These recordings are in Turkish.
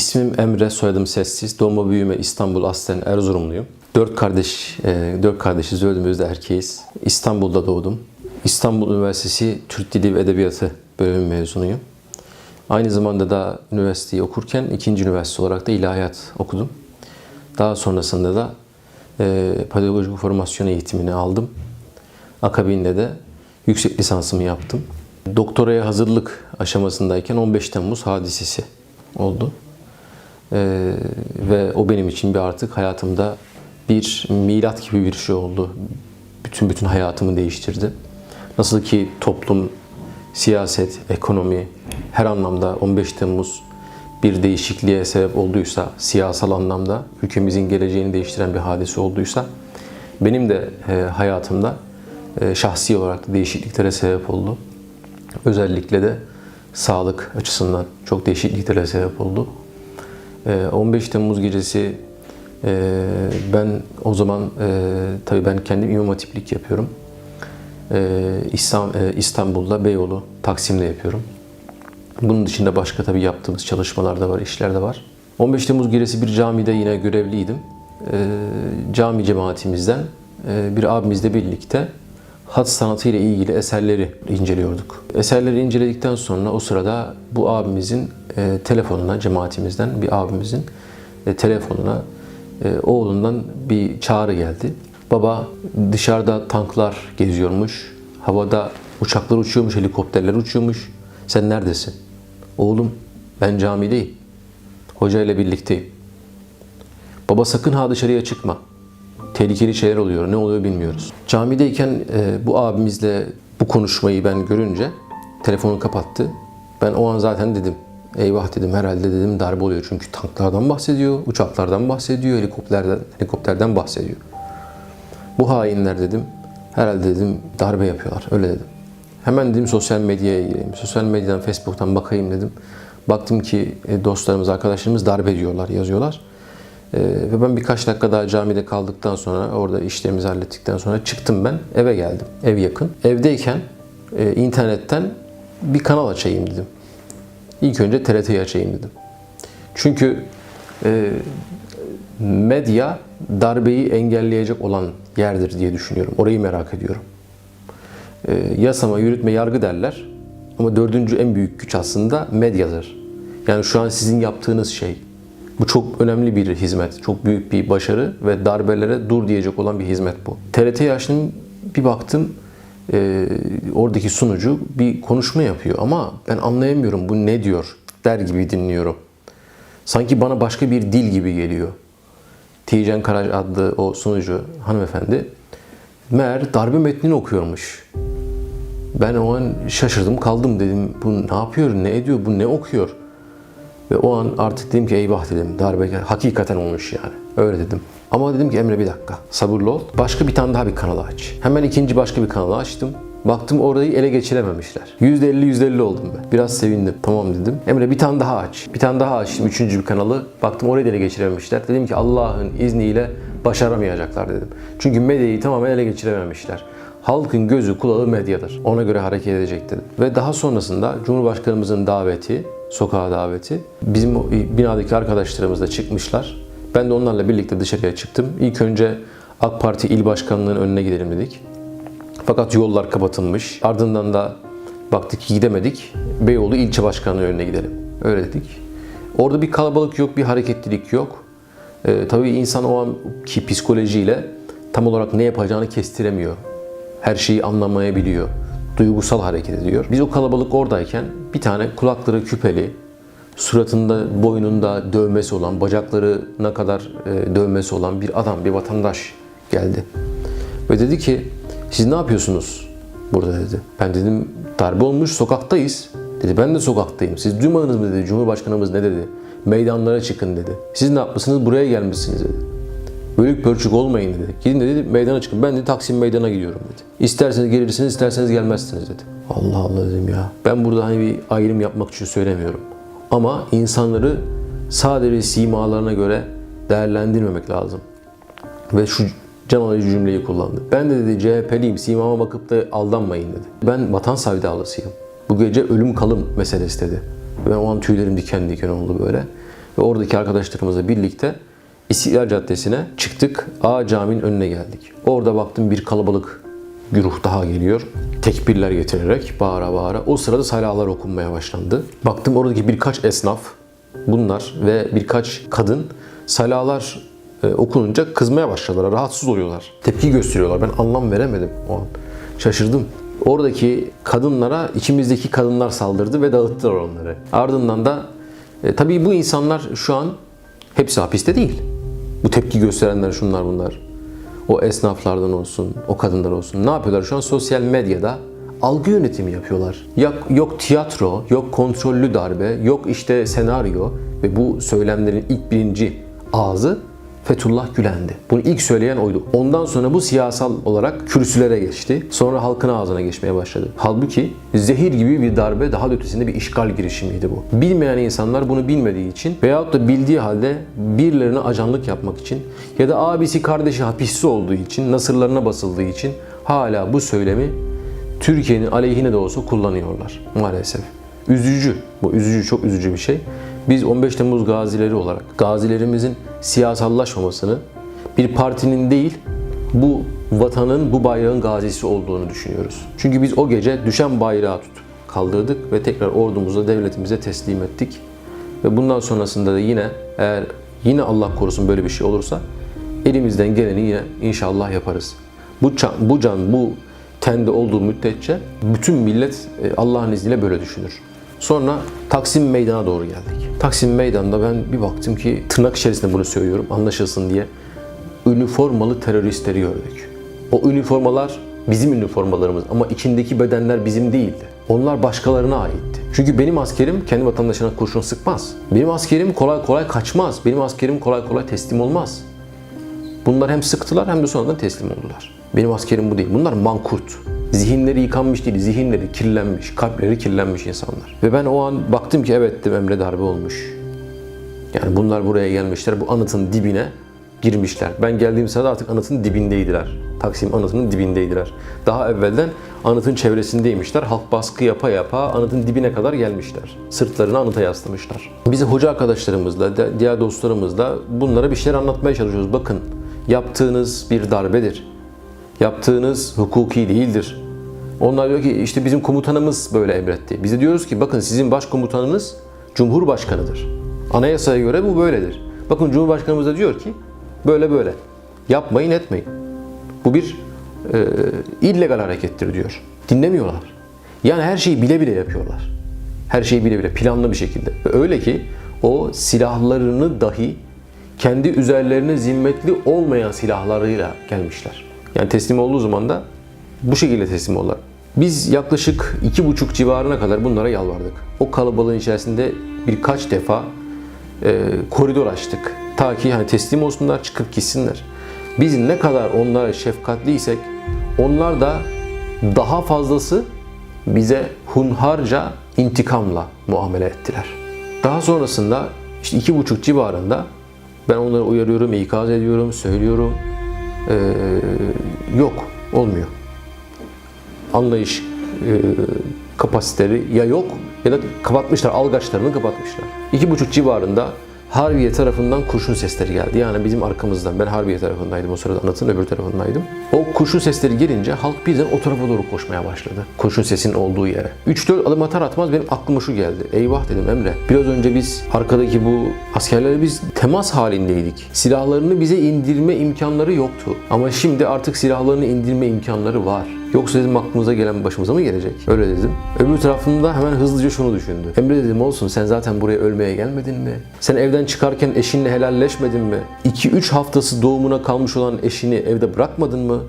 İsmim Emre, soyadım Sessiz. Doğma büyüme İstanbul, aslen Erzurumluyum. Dört kardeş, e, dört kardeşiz, dördümüz erkeğiz. İstanbul'da doğdum. İstanbul Üniversitesi Türk Dili ve Edebiyatı bölümü mezunuyum. Aynı zamanda da üniversiteyi okurken ikinci üniversite olarak da ilahiyat okudum. Daha sonrasında da e, pedagojik formasyon eğitimini aldım. Akabinde de yüksek lisansımı yaptım. Doktoraya hazırlık aşamasındayken 15 Temmuz hadisesi oldu. Ee, ve o benim için bir artık hayatımda bir milat gibi bir şey oldu. Bütün bütün hayatımı değiştirdi. Nasıl ki toplum, siyaset, ekonomi her anlamda 15 Temmuz bir değişikliğe sebep olduysa, siyasal anlamda ülkemizin geleceğini değiştiren bir hadise olduysa, benim de e, hayatımda e, şahsi olarak da değişikliklere sebep oldu. Özellikle de sağlık açısından çok değişikliklere sebep oldu. E, 15 Temmuz gecesi e, ben o zaman e, tabii ben kendim imam hatiplik yapıyorum. İstanbul'da Beyoğlu, Taksim'de yapıyorum. Bunun dışında başka tabii yaptığımız çalışmalar da var, işler de var. 15 Temmuz gecesi bir camide yine görevliydim. Cami cemaatimizden bir abimizle birlikte hat sanatı ile ilgili eserleri inceliyorduk. Eserleri inceledikten sonra o sırada bu abimizin e, telefonuna, cemaatimizden bir abimizin e, telefonuna e, oğlundan bir çağrı geldi. Baba dışarıda tanklar geziyormuş, havada uçaklar uçuyormuş, helikopterler uçuyormuş. Sen neredesin? Oğlum ben camideyim. Hoca ile birlikteyim. Baba sakın ha dışarıya çıkma. Tehlikeli şeyler oluyor. Ne oluyor bilmiyoruz. Camideyken e, bu abimizle bu konuşmayı ben görünce telefonu kapattı. Ben o an zaten dedim. Eyvah dedim herhalde dedim darbe oluyor. Çünkü tanklardan bahsediyor, uçaklardan bahsediyor, helikopterden, helikopterden bahsediyor. Bu hainler dedim. Herhalde dedim darbe yapıyorlar. Öyle dedim. Hemen dedim sosyal medyaya gireyim. Sosyal medyadan, Facebook'tan bakayım dedim. Baktım ki e, dostlarımız, arkadaşlarımız darbe diyorlar, yazıyorlar. Ee, ve ben birkaç dakika daha camide kaldıktan sonra, orada işlerimizi hallettikten sonra çıktım ben. Eve geldim. Ev yakın. Evdeyken e, internetten bir kanal açayım dedim. İlk önce TRT'yi açayım dedim. Çünkü e, medya darbeyi engelleyecek olan yerdir diye düşünüyorum. Orayı merak ediyorum. E, yasama, yürütme, yargı derler. Ama dördüncü en büyük güç aslında medyadır. Yani şu an sizin yaptığınız şey. Bu çok önemli bir hizmet. Çok büyük bir başarı ve darbelere dur diyecek olan bir hizmet bu. TRT açtım bir baktım e, oradaki sunucu bir konuşma yapıyor ama ben anlayamıyorum bu ne diyor der gibi dinliyorum. Sanki bana başka bir dil gibi geliyor. Tijen Karaj adlı o sunucu hanımefendi meğer darbe metnini okuyormuş. Ben o an şaşırdım kaldım dedim bu ne yapıyor ne ediyor bu ne okuyor. Ve o an artık dedim ki eyvah dedim darbe hakikaten olmuş yani. Öyle dedim. Ama dedim ki Emre bir dakika sabırlı ol. Başka bir tane daha bir kanalı aç. Hemen ikinci başka bir kanalı açtım. Baktım orayı ele geçirememişler. %50 %50 oldum ben. Biraz sevindim. Tamam dedim. Emre bir tane daha aç. Bir tane daha açtım. Üçüncü bir kanalı. Baktım orayı ele geçirememişler. Dedim ki Allah'ın izniyle başaramayacaklar dedim. Çünkü medyayı tamamen ele geçirememişler. Halkın gözü kulağı medyadır. Ona göre hareket edecek dedim. Ve daha sonrasında Cumhurbaşkanımızın daveti, sokağa daveti. Bizim binadaki arkadaşlarımız da çıkmışlar. Ben de onlarla birlikte dışarıya çıktım. İlk önce AK Parti il başkanlığının önüne gidelim dedik. Fakat yollar kapatılmış. Ardından da baktık ki gidemedik. Beyoğlu ilçe başkanlığı önüne gidelim. Öyle dedik. Orada bir kalabalık yok, bir hareketlilik yok. Ee, tabii insan o anki psikolojiyle tam olarak ne yapacağını kestiremiyor. Her şeyi anlamayabiliyor. Duygusal hareket ediyor. Biz o kalabalık oradayken bir tane kulakları küpeli, suratında, boynunda dövmesi olan, bacaklarına kadar e, dövmesi olan bir adam, bir vatandaş geldi. Ve dedi ki, siz ne yapıyorsunuz burada dedi. Ben dedim, darbe olmuş, sokaktayız. Dedi, ben de sokaktayım. Siz duymadınız mı dedi, Cumhurbaşkanımız ne dedi. Meydanlara çıkın dedi. Siz ne yapmışsınız, buraya gelmişsiniz dedi. Bölük pörçük olmayın dedi. Gidin dedi meydana çıkın. Ben de Taksim meydana gidiyorum dedi. İsterseniz gelirsiniz, isterseniz gelmezsiniz dedi. Allah Allah dedim ya. Ben burada hani bir ayrım yapmak için söylemiyorum. Ama insanları sadece simalarına göre değerlendirmemek lazım. Ve şu can alıcı cümleyi kullandı. Ben de dedi CHP'liyim, simama bakıp da aldanmayın dedi. Ben vatan sevdalısıyım. Bu gece ölüm kalım meselesi dedi. Ben o an tüylerim diken diken oldu böyle. ve oradaki arkadaşlarımızla birlikte İstiklal Caddesi'ne çıktık. A Cami'nin önüne geldik. Orada baktım bir kalabalık güruh daha geliyor. Tekbirler getirerek bağıra bağıra. O sırada salahlar okunmaya başlandı. Baktım oradaki birkaç esnaf bunlar ve birkaç kadın salahlar e, okununca kızmaya başladılar. Rahatsız oluyorlar. Tepki gösteriyorlar. Ben anlam veremedim o an. Şaşırdım. Oradaki kadınlara içimizdeki kadınlar saldırdı ve dağıttılar onları. Ardından da e, tabii bu insanlar şu an hepsi hapiste değil. Bu tepki gösterenler şunlar bunlar. O esnaflardan olsun, o kadınlar olsun. Ne yapıyorlar şu an? Sosyal medyada algı yönetimi yapıyorlar. Yok, yok tiyatro, yok kontrollü darbe, yok işte senaryo ve bu söylemlerin ilk birinci ağzı Fethullah Gülen'di. Bunu ilk söyleyen oydu. Ondan sonra bu siyasal olarak kürsülere geçti. Sonra halkın ağzına geçmeye başladı. Halbuki zehir gibi bir darbe daha da ötesinde bir işgal girişimiydi bu. Bilmeyen insanlar bunu bilmediği için veyahut da bildiği halde birilerine ajanlık yapmak için ya da abisi kardeşi hapiste olduğu için, nasırlarına basıldığı için hala bu söylemi Türkiye'nin aleyhine de olsa kullanıyorlar maalesef. Üzücü. Bu üzücü, çok üzücü bir şey. Biz 15 Temmuz gazileri olarak gazilerimizin siyasallaşmamasını bir partinin değil bu vatanın, bu bayrağın gazisi olduğunu düşünüyoruz. Çünkü biz o gece düşen bayrağı tutup kaldırdık ve tekrar ordumuza, devletimize teslim ettik. Ve bundan sonrasında da yine eğer yine Allah korusun böyle bir şey olursa elimizden geleni yine inşallah yaparız. Bu can, bu can, bu tende olduğu müddetçe bütün millet e, Allah'ın izniyle böyle düşünür. Sonra Taksim Meydan'a doğru geldik. Taksim Meydan'da ben bir baktım ki tırnak içerisinde bunu söylüyorum anlaşılsın diye üniformalı teröristleri gördük. O üniformalar bizim üniformalarımız ama içindeki bedenler bizim değildi. Onlar başkalarına aitti. Çünkü benim askerim kendi vatandaşına kurşun sıkmaz. Benim askerim kolay kolay kaçmaz. Benim askerim kolay kolay teslim olmaz. Bunlar hem sıktılar hem de sonradan teslim oldular. Benim askerim bu değil. Bunlar mankurt. Zihinleri yıkanmış değil, zihinleri kirlenmiş, kalpleri kirlenmiş insanlar. Ve ben o an baktım ki evet dedim Emre darbe olmuş. Yani bunlar buraya gelmişler, bu anıtın dibine girmişler. Ben geldiğim sırada artık anıtın dibindeydiler. Taksim anıtının dibindeydiler. Daha evvelden anıtın çevresindeymişler. Halk baskı yapa yapa anıtın dibine kadar gelmişler. Sırtlarını anıta yaslamışlar. Biz hoca arkadaşlarımızla, diğer dostlarımızla bunlara bir şeyler anlatmaya çalışıyoruz. Bakın yaptığınız bir darbedir. Yaptığınız hukuki değildir. Onlar diyor ki işte bizim komutanımız böyle emretti. Biz de diyoruz ki bakın sizin başkomutanınız Cumhurbaşkanıdır. Anayasaya göre bu böyledir. Bakın Cumhurbaşkanımız da diyor ki böyle böyle. Yapmayın etmeyin. Bu bir e, illegal harekettir diyor. Dinlemiyorlar. Yani her şeyi bile bile yapıyorlar. Her şeyi bile bile planlı bir şekilde. Öyle ki o silahlarını dahi kendi üzerlerine zimmetli olmayan silahlarıyla gelmişler. Yani teslim olduğu zaman da bu şekilde teslim oldular. Biz yaklaşık iki buçuk civarına kadar bunlara yalvardık. O kalabalığın içerisinde birkaç defa e, koridor açtık. Ta ki hani teslim olsunlar, çıkıp gitsinler. Biz ne kadar onlara şefkatliysek onlar da daha fazlası bize hunharca intikamla muamele ettiler. Daha sonrasında işte iki buçuk civarında ben onları uyarıyorum, ikaz ediyorum, söylüyorum. Ee, yok, olmuyor. Anlayış e, kapasiteleri ya yok ya da kapatmışlar, algaçlarını kapatmışlar. İki buçuk civarında Harbiye tarafından kurşun sesleri geldi. Yani bizim arkamızdan. Ben Harbiye tarafındaydım o sırada anıtın öbür tarafındaydım. O kurşun sesleri gelince halk birden o tarafa doğru koşmaya başladı. Kurşun sesinin olduğu yere. 3-4 adım atar atmaz benim aklıma şu geldi. Eyvah dedim Emre. Biraz önce biz arkadaki bu askerlerle biz temas halindeydik. Silahlarını bize indirme imkanları yoktu. Ama şimdi artık silahlarını indirme imkanları var. Yoksa dedim aklımıza gelen başımıza mı gelecek? Öyle dedim. Öbür tarafında hemen hızlıca şunu düşündü. Emre dedim olsun sen zaten buraya ölmeye gelmedin mi? Sen evden çıkarken eşinle helalleşmedin mi? 2-3 haftası doğumuna kalmış olan eşini evde bırakmadın mı?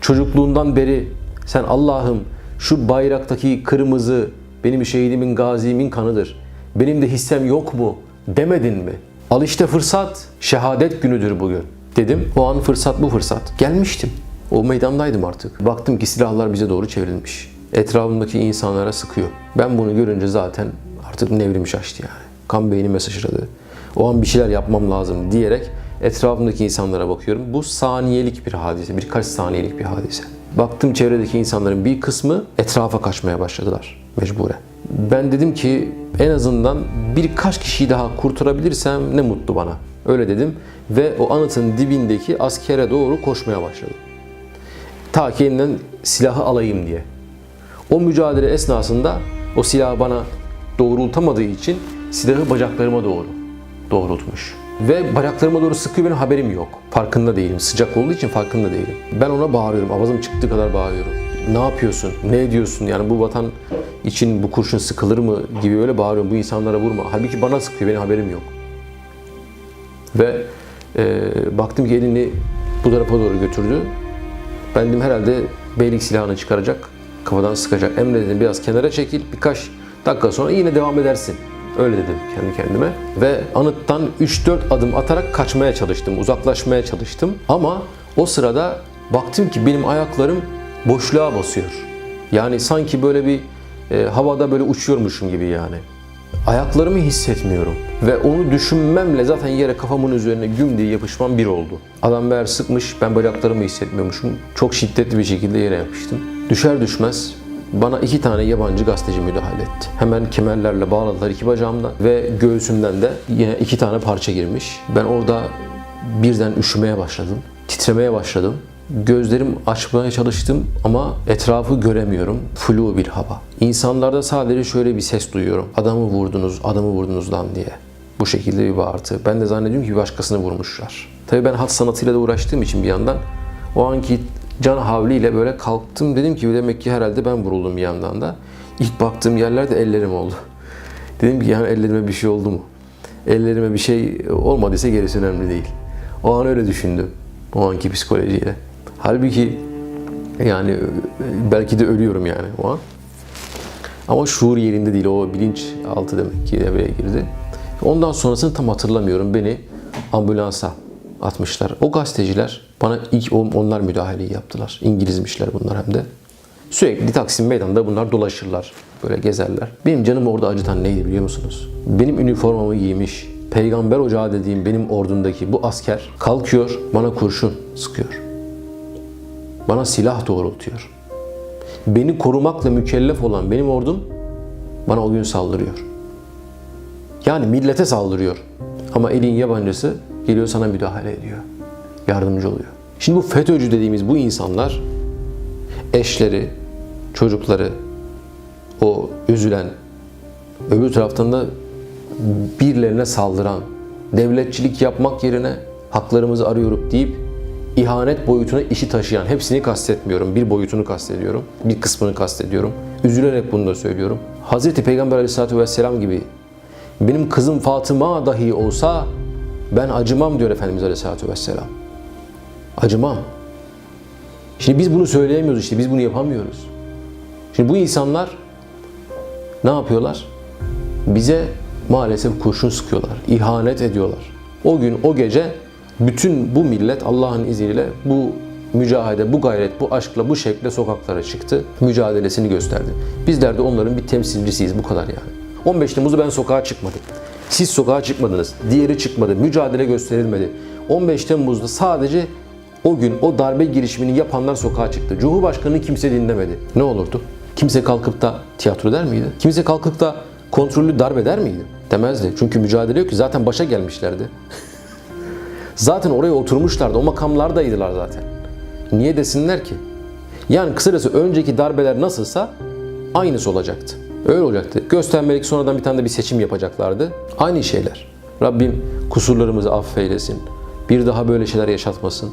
Çocukluğundan beri sen Allah'ım şu bayraktaki kırmızı benim şehidimin gazimin kanıdır. Benim de hissem yok mu demedin mi? Al işte fırsat. Şehadet günüdür bugün. Dedim. O an fırsat bu fırsat. Gelmiştim. O meydandaydım artık. Baktım ki silahlar bize doğru çevrilmiş. Etrafımdaki insanlara sıkıyor. Ben bunu görünce zaten artık nevrim şaştı yani. Kan beynime sıçradı. O an bir şeyler yapmam lazım diyerek etrafımdaki insanlara bakıyorum. Bu saniyelik bir hadise, birkaç saniyelik bir hadise. Baktım çevredeki insanların bir kısmı etrafa kaçmaya başladılar mecburen. Ben dedim ki en azından birkaç kişiyi daha kurtarabilirsem ne mutlu bana. Öyle dedim ve o anıtın dibindeki askere doğru koşmaya başladım. Ta ki elinden silahı alayım diye. O mücadele esnasında o silahı bana doğrultamadığı için silahı bacaklarıma doğru doğrultmuş. Ve bacaklarıma doğru sıkıyor benim haberim yok. Farkında değilim. Sıcak olduğu için farkında değilim. Ben ona bağırıyorum. Avazım çıktığı kadar bağırıyorum. Ne yapıyorsun? Ne ediyorsun? Yani bu vatan için bu kurşun sıkılır mı gibi öyle bağırıyorum. Bu insanlara vurma. Halbuki bana sıkıyor. Benim haberim yok. Ve e, baktım ki elini bu tarafa doğru götürdü. Ben dedim herhalde beylik silahını çıkaracak, kafadan sıkacak. Emre dedim biraz kenara çekil, birkaç dakika sonra yine devam edersin. Öyle dedim kendi kendime. Ve anıttan 3-4 adım atarak kaçmaya çalıştım, uzaklaşmaya çalıştım. Ama o sırada baktım ki benim ayaklarım boşluğa basıyor. Yani sanki böyle bir e, havada böyle uçuyormuşum gibi yani. Ayaklarımı hissetmiyorum. Ve onu düşünmemle zaten yere kafamın üzerine güm diye yapışmam bir oldu. Adam meğer sıkmış, ben bacaklarımı hissetmiyormuşum. Çok şiddetli bir şekilde yere yapıştım. Düşer düşmez bana iki tane yabancı gazeteci müdahale etti. Hemen kemerlerle bağladılar iki bacağımda ve göğsümden de yine iki tane parça girmiş. Ben orada birden üşümeye başladım. Titremeye başladım. Gözlerim açmaya çalıştım ama etrafı göremiyorum. Flu bir hava. İnsanlarda sadece şöyle bir ses duyuyorum. Adamı vurdunuz, adamı vurdunuz lan diye. Bu şekilde bir bağırtı. Ben de zannediyorum ki başkasını vurmuşlar. Tabii ben hat sanatıyla da uğraştığım için bir yandan o anki can havliyle böyle kalktım. Dedim ki demek ki herhalde ben vuruldum bir yandan da. İlk baktığım yerlerde ellerim oldu. Dedim ki yani ellerime bir şey oldu mu? Ellerime bir şey olmadıysa gerisi önemli değil. O an öyle düşündüm. O anki psikolojiyle. Halbuki yani belki de ölüyorum yani o an. Ama şuur yerinde değil. O bilinç altı demek ki devreye girdi. Ondan sonrasını tam hatırlamıyorum. Beni ambulansa atmışlar. O gazeteciler bana ilk onlar müdahaleyi yaptılar. İngilizmişler bunlar hem de. Sürekli Taksim Meydan'da bunlar dolaşırlar. Böyle gezerler. Benim canımı orada acıtan neydi biliyor musunuz? Benim üniformamı giymiş, peygamber ocağı dediğim benim ordumdaki bu asker kalkıyor bana kurşun sıkıyor. Bana silah doğrultuyor. Beni korumakla mükellef olan benim ordum bana o gün saldırıyor. Yani millete saldırıyor. Ama elin yabancısı geliyor sana müdahale ediyor. Yardımcı oluyor. Şimdi bu FETÖ'cü dediğimiz bu insanlar eşleri, çocukları, o üzülen, öbür taraftan da birilerine saldıran, devletçilik yapmak yerine haklarımızı arıyoruz deyip ihanet boyutuna işi taşıyan, hepsini kastetmiyorum. Bir boyutunu kastediyorum, bir kısmını kastediyorum. Üzülerek bunu da söylüyorum. Hz. Peygamber aleyhissalatü vesselam gibi benim kızım Fatıma dahi olsa ben acımam diyor Efendimiz aleyhissalatü vesselam. Acımam. Şimdi biz bunu söyleyemiyoruz işte, biz bunu yapamıyoruz. Şimdi bu insanlar ne yapıyorlar? Bize maalesef kurşun sıkıyorlar, ihanet ediyorlar. O gün, o gece bütün bu millet Allah'ın izniyle bu mücadele, bu gayret, bu aşkla, bu şekle sokaklara çıktı. Mücadelesini gösterdi. Bizler de onların bir temsilcisiyiz bu kadar yani. 15 Temmuz'u ben sokağa çıkmadım. Siz sokağa çıkmadınız. Diğeri çıkmadı. Mücadele gösterilmedi. 15 Temmuz'da sadece o gün o darbe girişimini yapanlar sokağa çıktı. Cumhurbaşkanını kimse dinlemedi. Ne olurdu? Kimse kalkıp da tiyatro der miydi? Kimse kalkıp da kontrollü darbe der miydi? Demezdi. Çünkü mücadele yok ki zaten başa gelmişlerdi. zaten oraya oturmuşlardı. O makamlardaydılar zaten. Niye desinler ki? Yani kısacası önceki darbeler nasılsa aynısı olacaktı. Öyle olacaktı. Göstermelik sonradan bir tane de bir seçim yapacaklardı. Aynı şeyler. Rabbim kusurlarımızı affeylesin. Bir daha böyle şeyler yaşatmasın.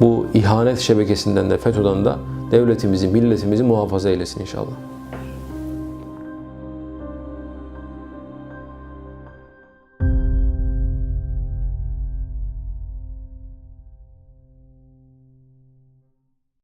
Bu ihanet şebekesinden de FETÖ'den de devletimizi, milletimizi muhafaza eylesin inşallah.